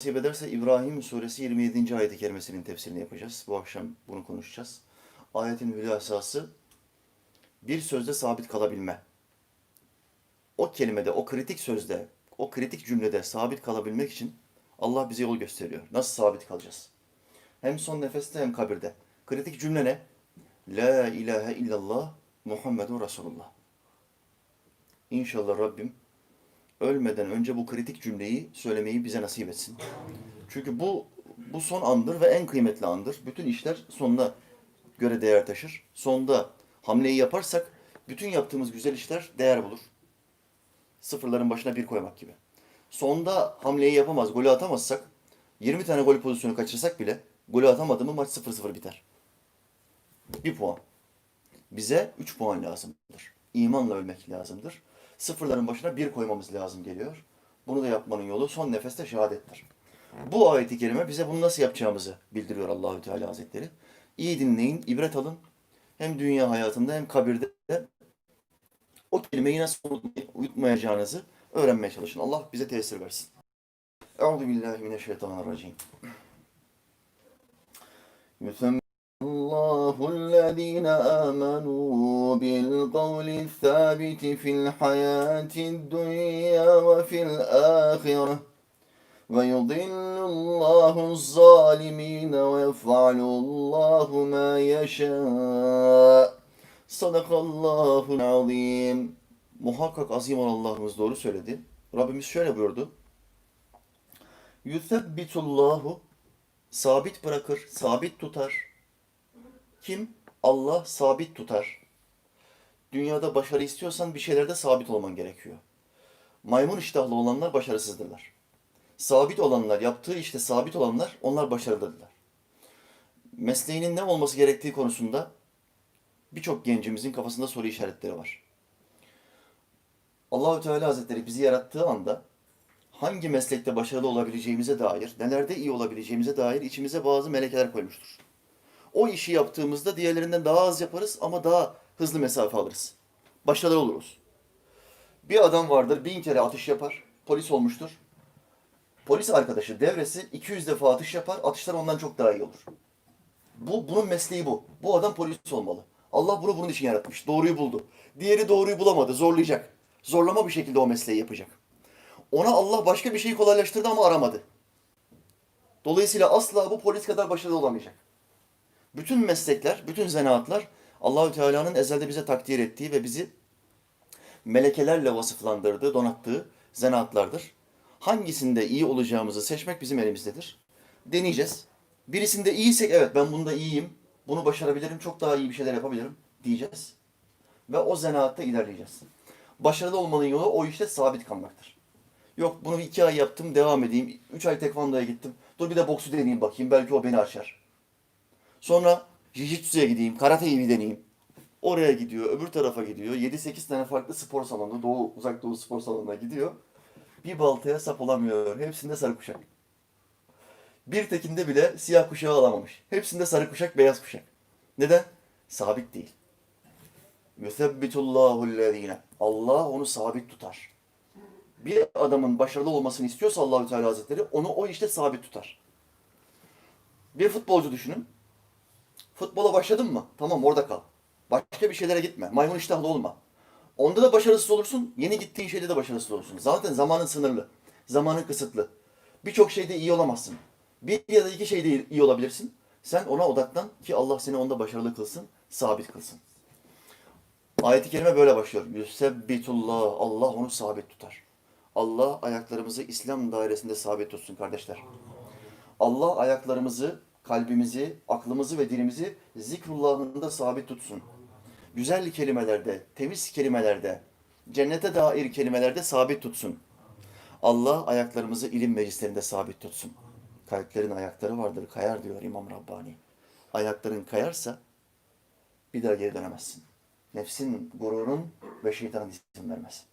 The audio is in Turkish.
nasip ederse İbrahim suresi 27. ayet-i kerimesinin tefsirini yapacağız. Bu akşam bunu konuşacağız. Ayetin hülasası bir sözde sabit kalabilme. O kelimede, o kritik sözde, o kritik cümlede sabit kalabilmek için Allah bize yol gösteriyor. Nasıl sabit kalacağız? Hem son nefeste hem kabirde. Kritik cümle ne? La ilahe illallah Muhammedun Resulullah. İnşallah Rabbim ölmeden önce bu kritik cümleyi söylemeyi bize nasip etsin. Çünkü bu bu son andır ve en kıymetli andır. Bütün işler sonuna göre değer taşır. Sonda hamleyi yaparsak bütün yaptığımız güzel işler değer bulur. Sıfırların başına bir koymak gibi. Sonda hamleyi yapamaz, golü atamazsak 20 tane gol pozisyonu kaçırsak bile golü atamadı mı maç 0-0 biter. Bir puan. Bize 3 puan lazımdır. İmanla ölmek lazımdır. Sıfırların başına bir koymamız lazım geliyor. Bunu da yapmanın yolu son nefeste şehadettir. Bu ayeti kerime bize bunu nasıl yapacağımızı bildiriyor Allahü Teala Hazretleri. İyi dinleyin, ibret alın. Hem dünya hayatında hem kabirde o kelimeyi nasıl uyutmayacağınızı öğrenmeye çalışın. Allah bize tesir versin. Euzu billahi mineşşeytanirracim. Yüsem الله الذين آمنوا بالقول الثابت في الحياة الدنيا وفي الآخرة ويضل الله الظالمين ويفعل الله ما يشاء صدق الله العظيم Muhakkak azim olan Allah'ımız doğru söyledi. Rabbimiz şöyle buyurdu. Yuthebbitullahu sabit bırakır, sabit tutar. Kim? Allah sabit tutar. Dünyada başarı istiyorsan bir şeylerde sabit olman gerekiyor. Maymun iştahlı olanlar başarısızdırlar. Sabit olanlar, yaptığı işte sabit olanlar onlar başarılıdırlar. Mesleğinin ne olması gerektiği konusunda birçok gencimizin kafasında soru işaretleri var. Allahü Teala Hazretleri bizi yarattığı anda hangi meslekte başarılı olabileceğimize dair, nelerde iyi olabileceğimize dair içimize bazı melekeler koymuştur. O işi yaptığımızda diğerlerinden daha az yaparız ama daha hızlı mesafe alırız. Başarılı oluruz. Bir adam vardır bin kere atış yapar, polis olmuştur. Polis arkadaşı, devresi 200 defa atış yapar, atışlar ondan çok daha iyi olur. Bu, bunun mesleği bu. Bu adam polis olmalı. Allah bunu bunun için yaratmış. Doğruyu buldu. Diğeri doğruyu bulamadı, zorlayacak. Zorlama bir şekilde o mesleği yapacak. Ona Allah başka bir şeyi kolaylaştırdı ama aramadı. Dolayısıyla asla bu polis kadar başarılı olamayacak. Bütün meslekler, bütün zanaatlar Allahü Teala'nın ezelde bize takdir ettiği ve bizi melekelerle vasıflandırdığı, donattığı zanaatlardır. Hangisinde iyi olacağımızı seçmek bizim elimizdedir. Deneyeceğiz. Birisinde iyiysek evet ben bunda iyiyim, bunu başarabilirim, çok daha iyi bir şeyler yapabilirim diyeceğiz. Ve o zanaatta ilerleyeceğiz. Başarılı olmanın yolu o işte sabit kalmaktır. Yok bunu iki ay yaptım, devam edeyim. Üç ay tekvandoya gittim. Dur bir de boksu deneyeyim bakayım, belki o beni açar. Sonra jiu-jitsu'ya gideyim, karateyi bir deneyeyim. Oraya gidiyor, öbür tarafa gidiyor. 7-8 tane farklı spor salonu, doğu, uzak doğu spor salonuna gidiyor. Bir baltaya sap olamıyor. Hepsinde sarı kuşak. Bir tekinde bile siyah kuşağı alamamış. Hepsinde sarı kuşak, beyaz kuşak. Neden? Sabit değil. Yusebbitullahü'llezine. Allah onu sabit tutar. Bir adamın başarılı olmasını istiyorsa Allahü Teala Hazretleri onu o işte sabit tutar. Bir futbolcu düşünün. Futbola başladın mı? Tamam orada kal. Başka bir şeylere gitme. Maymun iştahlı olma. Onda da başarısız olursun. Yeni gittiğin şeyde de başarısız olursun. Zaten zamanın sınırlı. Zamanın kısıtlı. Birçok şeyde iyi olamazsın. Bir ya da iki şeyde iyi olabilirsin. Sen ona odaklan ki Allah seni onda başarılı kılsın, sabit kılsın. Ayet-i kerime böyle başlıyor. Yusebbitullah. Allah onu sabit tutar. Allah ayaklarımızı İslam dairesinde sabit tutsun kardeşler. Allah ayaklarımızı, kalbimizi, aklımızı ve dilimizi zikrullahında sabit tutsun. Güzel kelimelerde, temiz kelimelerde, cennete dair kelimelerde sabit tutsun. Allah ayaklarımızı ilim meclislerinde sabit tutsun. Kalplerin ayakları vardır, kayar diyor İmam Rabbani. Ayakların kayarsa bir daha geri dönemezsin. Nefsin, gururun ve şeytanın izin vermez.